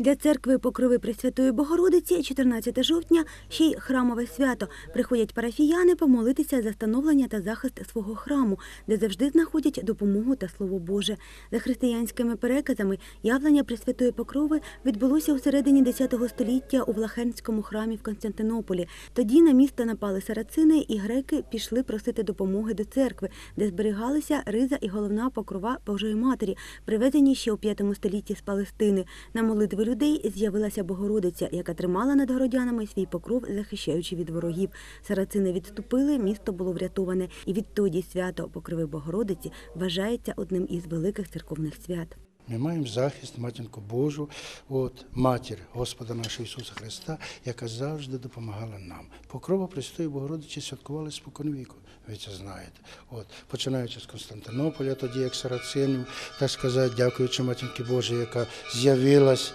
Для церкви Покрови Пресвятої Богородиці 14 жовтня ще й храмове свято. Приходять парафіяни помолитися за становлення та захист свого храму, де завжди знаходять допомогу та слово Боже. За християнськими переказами явлення Пресвятої Покрови відбулося у середині X століття у Влахенському храмі в Константинополі. Тоді на місто напали сарацини, і греки пішли просити допомоги до церкви, де зберігалися риза і головна покрова Божої Матері, привезені ще у V столітті з Палестини. На молитви людей з'явилася Богородиця, яка тримала над городянами свій покров, захищаючи від ворогів. Сарацини відступили, місто було врятоване, і відтоді свято Покрови Богородиці вважається одним із великих церковних свят. Ми маємо захист, матінку Божу, от, матір Господа нашого Ісуса Христа, яка завжди допомагала нам. Покрова Престої Богородичі святкували споконвіку, ви це знаєте. От, починаючи з Константинополя, тоді як сарацинів, так сказати, дякуючи матінки Божій, яка з'явилась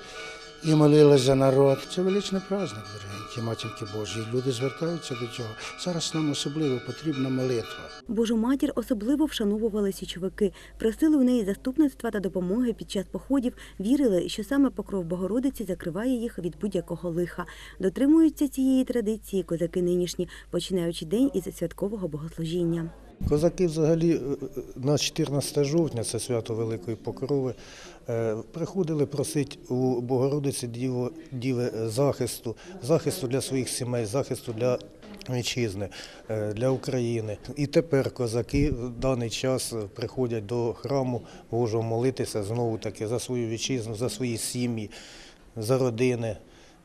і молилась за народ. Це величний праздник, дорогенькі матінки Божі. Люди звертаються до цього. Зараз нам особливо потрібна молитва. Божу матір особливо вшановували січовики, просили у неї заступництва та допомоги під час походів, вірили, що саме покров Богородиці закриває їх від будь-якого лиха. Дотримуються цієї традиції козаки нинішні, починаючи день із святкового богослужіння. Козаки взагалі е, е, на 14 жовтня, це свято Великої Покрови, е, приходили просити у Богородиці Діви захисту, захисту для своїх сімей, захисту для вітчизни, для України. І тепер козаки в даний час приходять до храму Божого молитися знову таки за свою вітчизну, за свої сім'ї, за родини,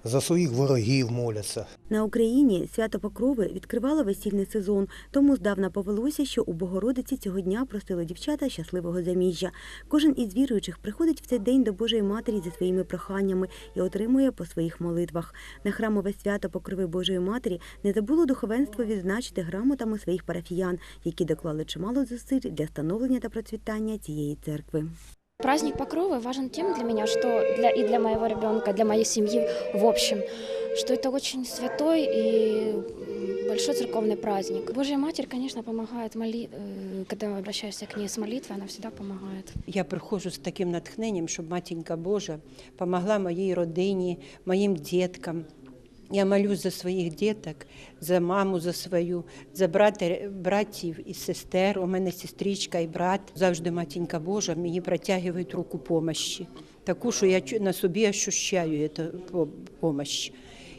за своїх ворогів моляться. На Україні свято Покрови відкривало весільний сезон, тому здавна повелося, що у Богородиці цього дня просили дівчата щасливого заміжжя. Кожен із віруючих приходить в цей день до Божої Матері зі своїми проханнями і отримує по своїх молитвах. На храмове свято Покрови Божої Матері не забуло духовенство відзначити грамотами своїх парафіян, які доклали чимало зусиль для становлення та процвітання цієї церкви. Праздник Покровы важен тем для меня, что для, и для моего ребенка, для моей семьи в общем, что это очень святой и м, большой церковный праздник. Божья Матерь, конечно, помогает, моли... э, когда обращаешься к ней с молитвой, она всегда помогает. Я приходжу з таким натхненням, щоб матінка Божа помогла моїй родині, моїм діткам. Я молюсь за своїх діток, за маму, за свою, за брата, братів і сестер. У мене сестричка і брат. Завжди матінка Божа мені протягує руку помощі. Таку, що я на собі ощущаю цю допомогу.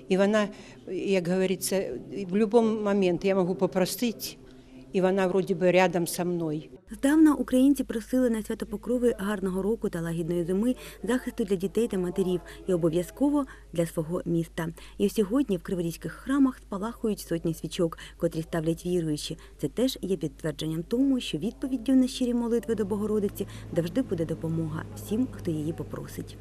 І вона, як говориться, в будь-який момент я можу попросити, і вона вроді би рядом со мною. Здавна українці просили на свято Покрови гарного року та лагідної зими, захисту для дітей та матерів і обов'язково для свого міста. І сьогодні в криворізьких храмах спалахують сотні свічок, котрі ставлять віруючі. Це теж є підтвердженням тому, що відповіддю на щирі молитви до Богородиці завжди буде допомога всім, хто її попросить.